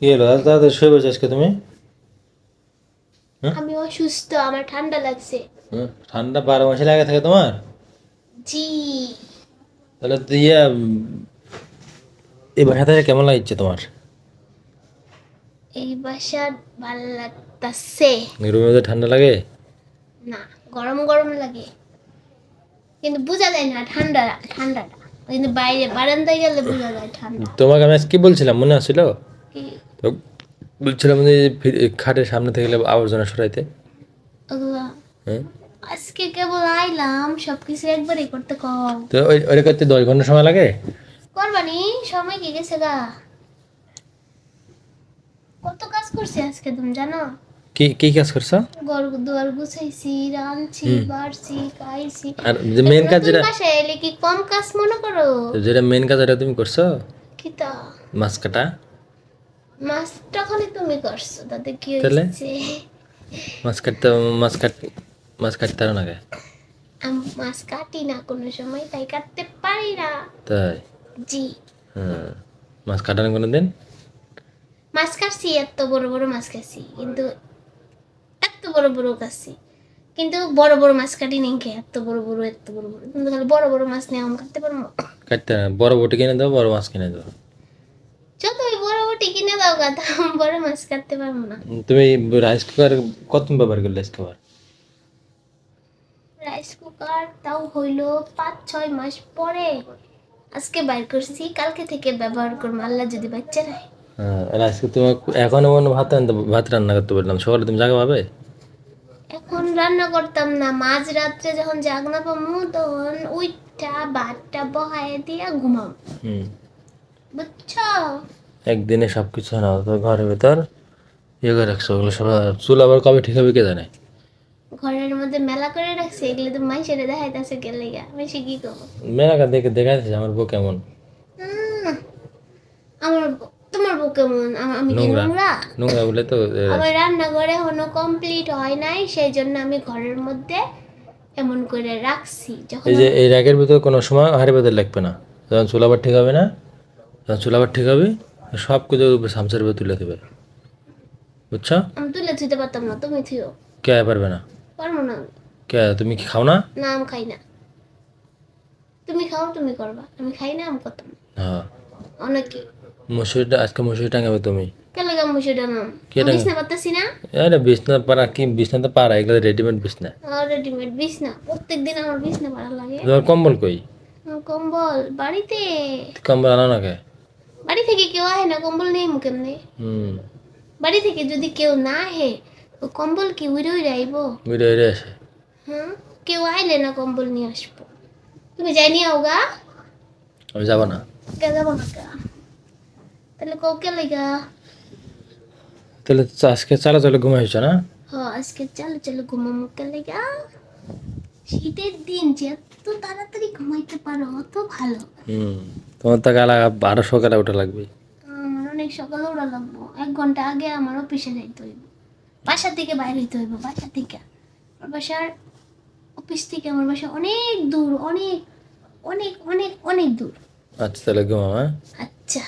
কি হলো আজ তাড়াতাড়ি শুয়ে বসে আজকে তুমি? আমি অসুস্থ আমার ঠান্ডা লাগছে। ঠান্ডা বারো মাসে লাগে থাকে তোমার? জি। তাহলে তো উম, এই বাসা থেকে কেমন লাগছে তোমার? এই বাসা ভালো লাগতাছে। মধ্যে ঠান্ডা লাগে? না গরম গরম লাগে। কিন্তু বোঝা যায় না ঠান্ডা ঠান্ডাটা। কিন্তু বাইরে বারান্দায় গেলে বোঝা যায় ঠান্ডা। তোমাকে আমি কি বলছিলাম মনে আসছিল? তো বলছিলাম যে খাটের সামনে থেকে আবর্জনা সরাইতে। হ্যাঁ? আজকে কেবল আইলাম সবকিছু একবারই করতে কম। তো ওই করতে দশ ঘণ্টা সময় লাগে? করবানি সময় কি গেছে গা? কত কাজ করছি আজকে তুমি জানো? কি কি কাজ করছ? ঘর দুয়ার গুছাইছি রাঁধছি বাড়ছি খাইছি। আর যে মেন কাজ যেটা বাসায় এলে কি কম কাজ মনে করো? যেটা মেন কাজ এটা তুমি করছ? কি তা মাছ কাটা? মাছটা খালি তুমি করছ তাতে কি হয়েছে? মাছ কাটতে মাছ কাট মাছ কাটতে পারো না কে? মাছ কাটি না কোনো সময় তাই কাটতে পারি না। তাই? জি। হ্যাঁ। মাছ কাটানো কোনো দিন? মাছ কাটছি এত বড় বড় মাছ কাটছি কিন্তু এত বড় বড় কাটছি। কিন্তু বড় বড় মাছ কাটি নেই কে? এত বড় বড় এত বড় বড়। কিন্তু খালি বড় বড় মাছ নিয়ে আমি কাটতে পারব? কাটতে না বড় বটি কিনে দাও বড় মাছ কিনে দাও যতই বড় বটি কিনে দাও গাতা বড় মাছ কাটতে পারব না। তুমি রাইস কুকার কত ব্যবহার করলে রাইস কুকার রাইস কুকার তাও হইল পাঁচ ছয় মাস পরে। আজকে বাইর করছি কালকে থেকে ব্যবহার করব আল্লাহ যদি বাচ্চা হ্যাঁ তোমার এখনও ভাত রান্না ভাত রান্না করতে বললাম সকালে তুমি জায়গা পাবে? এখন রান্না করতাম না মাঝ রাত্রে যখন জাগনা পামু তখন উইটা ভাতটা বহায় দিয়া ঘুমাম হুম। বুঝছ? একদিনে সব কিছু না তো ঘরের ভেতর ইয়ে করে রাখছো ওগুলো সব চুল আবার কবে ঠিক হবে কে জানে? ঘরের মধ্যে মেলা করে রাখছে এগুলো তো মাই মাইসেরে দেখাইতেছে গেলে মাইসে কি করব? মেলাকা দেখে দেখাইছে আমার বউ কেমন? আমার তোমার বউ কেমন? আমি কি নোংরা। নোংরা? বলে তো আমার রান্নাঘরে এখনও কমপ্লিট হয় নাই সেই জন্য আমি ঘরের মধ্যে এমন করে রাখছি যখন এই যে এই র্যাকের ভিতরে কোনো সময় হাড়ি বেঁধে লাগবে না। যখন চুল আবার ঠিক হবে না যখন চুল আবার ঠিক হবে সব কিছু সামসের তুলে দেবে। বুঝছ? আমি তুলে থুইতে পারতাম না তুমি থুও। কে পারবে না? পারব না কে? তুমি কি খাও না? না আমি খাই না। তুমি খাও তুমি করবা। আমি খাই না আমি করতাম। হ্যাঁ অনেকে। মুসুরিটা আজকে মুসুরি টাঙাবে তুমি। কেন লাগে আমি সেটা কে টাঙাবে? বিছনা না? আরে বিছনা পাড়া কি? বিছনা তো পাড়া এগুলো রেডিমেড বিছনা। রেডিমেড বিছনা। প্রত্যেক দিন আমার বিছনা লাগে। তোমার কম্বল কই? কম্বল বাড়িতে। কম্বল আনো না কে? বাড়ি থেকে কেউ আহে না কম্বল নেই মুখে নেই হুম। বাড়ি থেকে যদি কেউ না আহে ও কম্বল কি উড়ে উড়ে আইবো? ভিডিও এড়ে আসে। হ্যাঁ কেউ আইলে না কম্বল নিয়ে আসব। তুমি যাই নিয়ে আওগা আমি যাব না। কে যাব না কে তাহলে কৌ কে লেগা? তাহলে আজকে চালা চলে ঘুমাইছো না? হ আজকে চলো চলো ঘুমামো কে লেগা? শীতের দিন যে এত তাড়াতাড়ি ঘুমাইতে পারো অত ভালো। হুম তোমার তো গালা বারো সকালে ওঠা লাগবে। আমার অনেক সকালে ওরা লাগবো। এক ঘণ্টা আগে আমার অফিসে যাইতে হইব। বাসা থেকে বাইরে হইতে হইব বাসা থেকে আমার বাসার অফিস থেকে আমার বাসা অনেক দূর অনেক অনেক অনেক অনেক দূর। আচ্ছা তাহলে ঘুমাও হ্যাঁ? আচ্ছা।